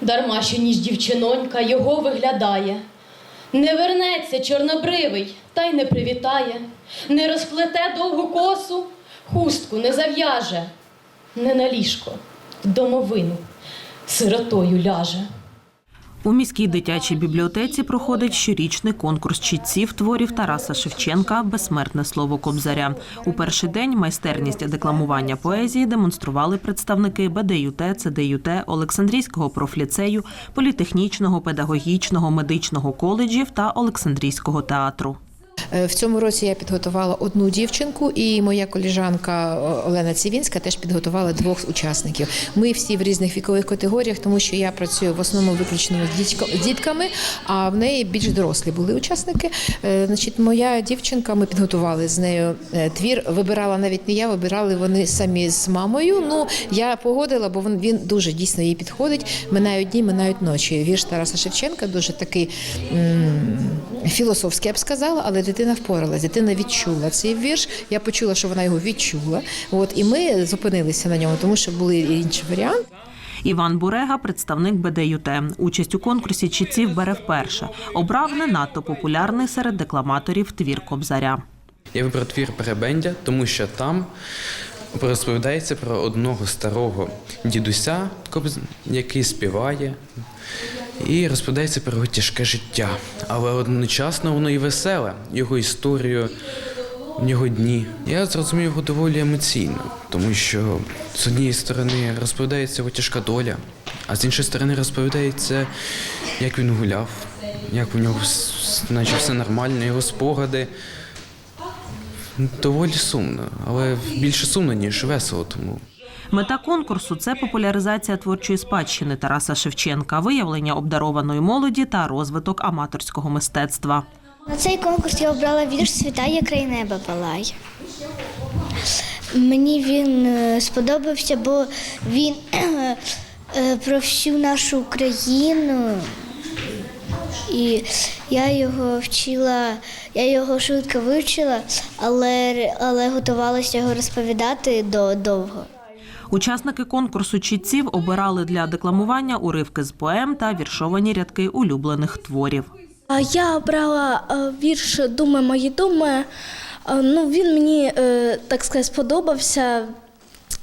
дарма що ніж дівчинонька його виглядає. Не вернеться чорнобривий, та й не привітає, не розплете довгу косу, хустку не зав'яже, не на ліжко, в домовину сиротою ляже. У міській дитячій бібліотеці проходить щорічний конкурс чітців творів Тараса Шевченка Безсмертне слово Кобзаря. У перший день майстерність декламування поезії демонстрували представники БДЮТ, ЦДЮТ, Олександрійського профліцею, політехнічного, педагогічного, медичного коледжів та Олександрійського театру. Е, В цьому році я підготувала одну дівчинку, і моя коліжанка е, Олена Цивінська теж підготувала двох учасників. Ми всі в різних вікових категоріях, тому що я працюю в основному виключно з дітками, а в неї більш дорослі були учасники. Е, Значить, моя дівчинка, ми підготували з нею твір. Вибирала навіть не я, вибирали вони самі з мамою. Ну я погодила, бо він, дуже дійсно їй підходить. Минають дні, минають ночі. Вірш Тараса Шевченка дуже такий філософський, я б сказала, але дитина впоралась, дитина відчула цей вірш. Я почула, що вона його відчула. От і ми зупинилися на ньому, тому що були інші варіанти. Іван Бурега, представник БДЮТ. Участь у конкурсі чітців бере вперше. Обрав не надто популярний серед декламаторів твір Кобзаря. Я вибрав твір Перебендя, тому що там розповідається про одного старого дідуся, кобз- який співає, і розповідається про його тяжке життя. Але одночасно воно і веселе, його історію, його дні. Я зрозумів його доволі емоційно, тому що з однієї сторони розповідається його тяжка доля, а з іншої сторони розповідається, як він гуляв, як у нього наче все нормально, його спогади. Доволі сумно, але більше сумно, ніж весело, тому. Мета конкурсу це популяризація творчої спадщини Тараса Шевченка, виявлення обдарованої молоді та розвиток аматорського мистецтва. На цей конкурс я обрала вірш Світає край неба палає. Мені він е, сподобався, бо він е, про всю нашу Україну. І я його вчила, я його швидко вивчила, але, але готувалася його розповідати до довго. Учасники конкурсу чітців обирали для декламування уривки з поем та віршовані рядки улюблених творів. Я обрала вірш Думи мої думи. Ну, він мені, е, так сказати, сподобався.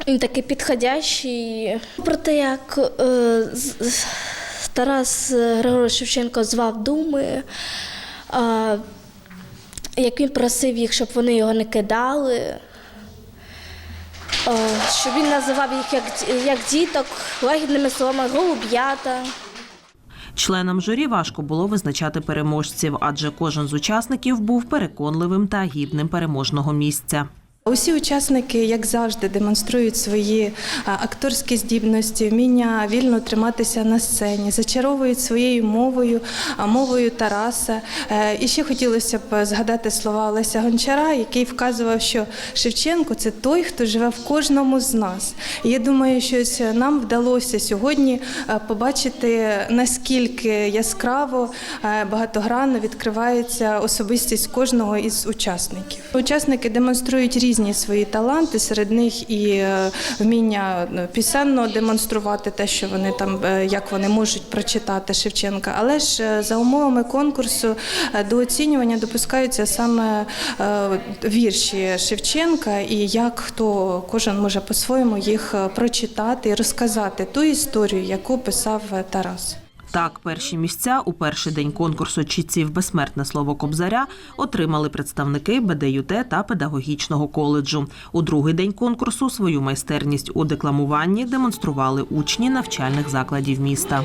Він такий підходящий. Про те, як е, Тарас Григорович Шевченко звав думи, як він просив їх, щоб вони його не кидали, щоб він називав їх як, як діток, лагідними словами, голуб'ята. Членам журі важко було визначати переможців, адже кожен з учасників був переконливим та гідним переможного місця. Усі учасники, як завжди, демонструють свої акторські здібності, вміння вільно триматися на сцені, зачаровують своєю мовою, а, мовою Тараса. Е, І ще хотілося б згадати слова Олеся Гончара, який вказував, що Шевченко це той, хто живе в кожному з нас. І я думаю, що нам вдалося сьогодні е, побачити наскільки яскраво е, багатогранно відкривається особистість кожного із учасників. Учасники демонструють різні свої таланти, серед них і е, вміння е, пісенно демонструвати те, що вони там е, як вони можуть прочитати Шевченка. Але ж е, за умовами конкурсу до оцінювання допускаються саме вірші Шевченка і як хто кожен може по-своєму їх прочитати і розказати ту історію, яку писав Тарас. Так, перші місця у перший день конкурсу чітців безсмертне слово Кобзаря отримали представники БДЮТ та педагогічного коледжу. У другий день конкурсу свою майстерність у декламуванні демонстрували учні навчальних закладів міста.